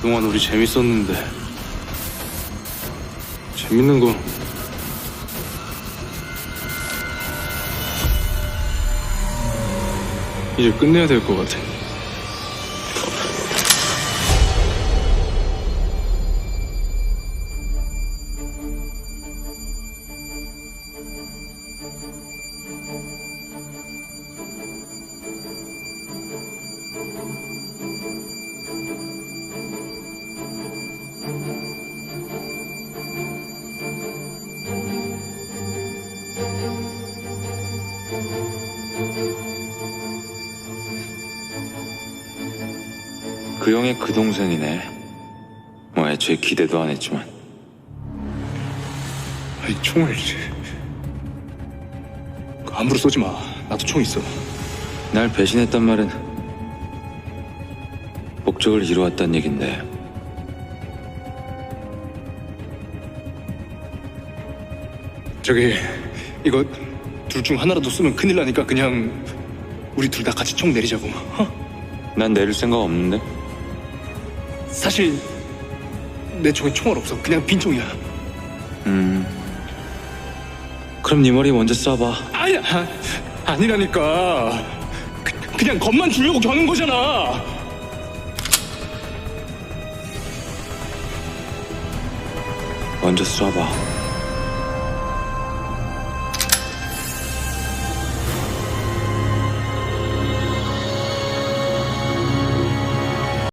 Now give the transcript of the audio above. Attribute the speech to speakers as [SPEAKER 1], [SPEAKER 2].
[SPEAKER 1] 그동안 우리 재밌었는데 재밌는 거 이제 끝내야 될 것 같아.
[SPEAKER 2] 그 형의 그 동생이네. 뭐 애초에 기대도 안 했지만.
[SPEAKER 1] 아이 총을 함부로 쏘지 마. 나도 총 있어.
[SPEAKER 2] 날 배신했단 말은 목적을 이루었단 얘긴데.
[SPEAKER 1] 저기 이거 둘 중 하나라도 쏘면 큰일 나니까 그냥 우리 둘 다 같이 총 내리자고. 어?
[SPEAKER 2] 난 내릴 생각 없는데.
[SPEAKER 1] 사실 내 총에 총알 없어. 그냥 빈 총이야.
[SPEAKER 2] 음. 그럼 네 머리 먼저 쏴봐.
[SPEAKER 1] 아니야. 아니라니까. 그, 그냥 겁만 주려고 겨눈 거잖아.
[SPEAKER 2] 먼저 쏴봐.